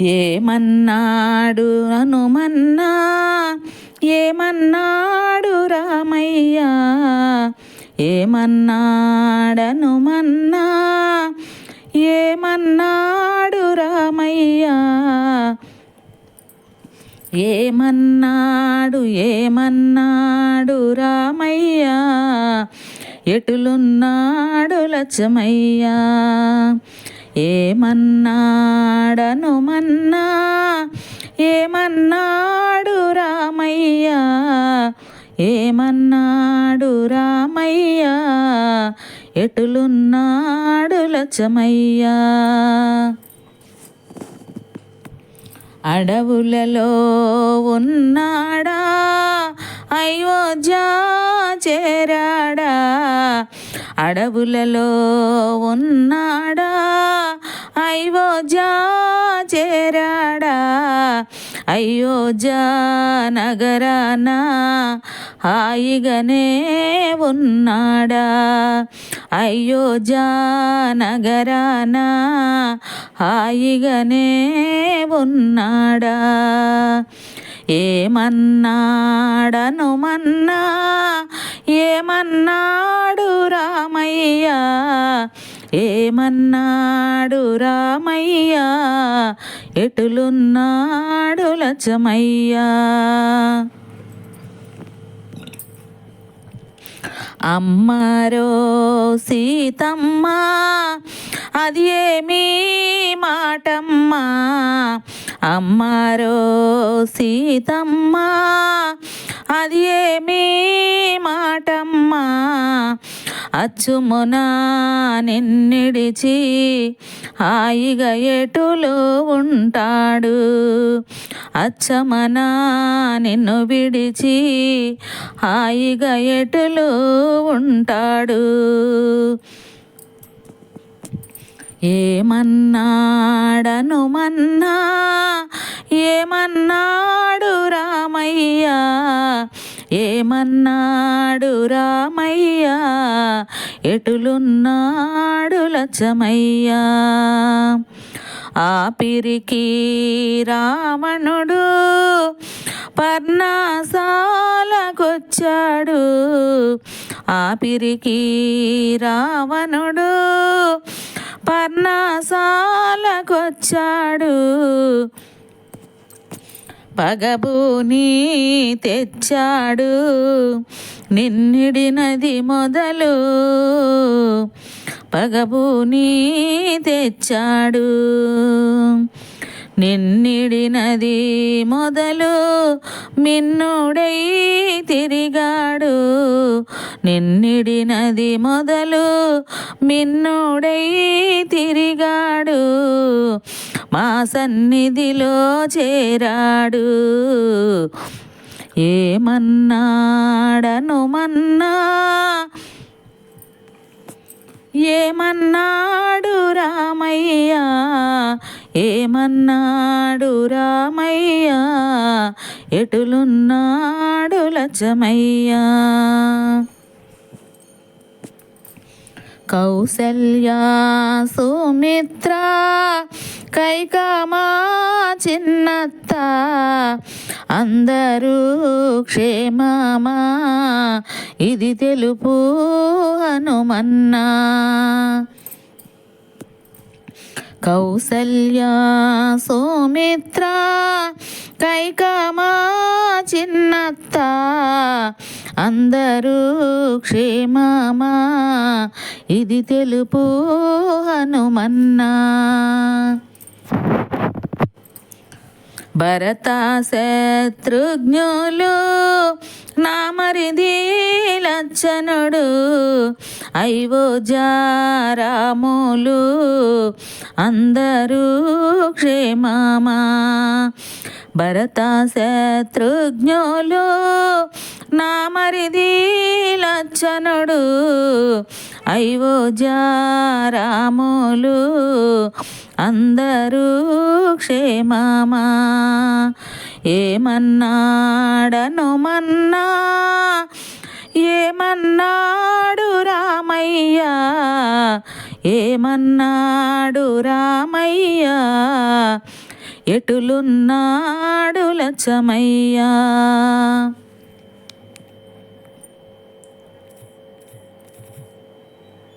ఏమన్నాడు హనుమన్నా ఏమన్నాడు రామయ్య? ఏమన్నాడనుమన్నా? ఏమన్నాడు రామయ్య? ఏమన్నాడు ఏమన్నాడు రామయ్య? ఎటులున్నాడు లచ్చమయ్యా? ఏమన్నాడనుమన్నా ఏమన్నాడు రామయ్య? ఏమన్నాడు రామయ్య? ఎటులున్నాడు లచ్చమయ్యా? అడవులలో ఉన్నాడా? అయోధ్య చేరాడా? అడవులలో ఉన్నాడా? అయోధ్య చేరాడా? అయోధ్య నగరాన? హాయిగానే ఉన్నాడా? అయోధ్య నగరాన? హాయిగానే ఉన్నాడా? ఏమన్నాడనుమన్నా ఏమన్నాడు రామయ్య? ఏమన్నాడు రామయ్య? ఎటులున్నాడు లచ్చమయ్యా? అమ్మారో సీతమ్మ అది ఏమీ మాటమ్మా? అమ్మారో సీతమ్మ అది ఏమీ మాటమ్మా? అచ్చుమున నిన్నిడిచి హాయిగా ఎటులో ఉంటాడు? అచ్చమన నిన్ను విడిచి హాయిగా ఎటులో ఉంటాడు? ఏమన్నాడనుమన్నా మన్నా ఏమన్నాడు రామయ్య? ఎటులున్నాడు లచ్చమయ్య? ఆపిరికి రావణుడు పర్ణశాలకొచ్చాడు. ఆపిరికి రావణుడు పర్ణశాలకొచ్చాడు. పగబూని తెచ్చాడు. నిన్నిడినది మొదలు పగబూని తెచ్చాడు. నిన్నిడినది మొదలు మిన్నుడై తిరిగాడు. నిన్నిడినది మొదలు మిన్నుడై తిరిగాడు. మా సన్నిధిలో చేరాడు. ఏమన్నాడనుమన్నా ఏమన్నాడు రామయ్య? ఏమన్నాడు రామయ్య? ఎటులున్నాడు లచ్చమయ్యా? కౌసల్యా సుమిత్ర కైకామా చిన్నత్త. అందరూ క్షేమమా? ఇది తెలుపు హనుమన్నా. కౌసల్యా సోమిత్ర కైకమా చిన్నత్త. అందరూ క్షేమమా? ఇది తెలుపు హనుమన్నా. భరత శత్రుఘ్నులు నామరిది లచ్చనుడు అయ్యో జారాములు అందరూ క్షేమమా. భరత శత్రుఘ్నులు నామరిది లచ్చనుడు ఐవో జారాములు అందరూ క్షేమమా? ఏమన్నాడనుమన్నా ఏమన్నాడు రామయ్య? ఏమన్నాడు రామయ్య? ఎటులున్నాడు లచ్చమయ్యా?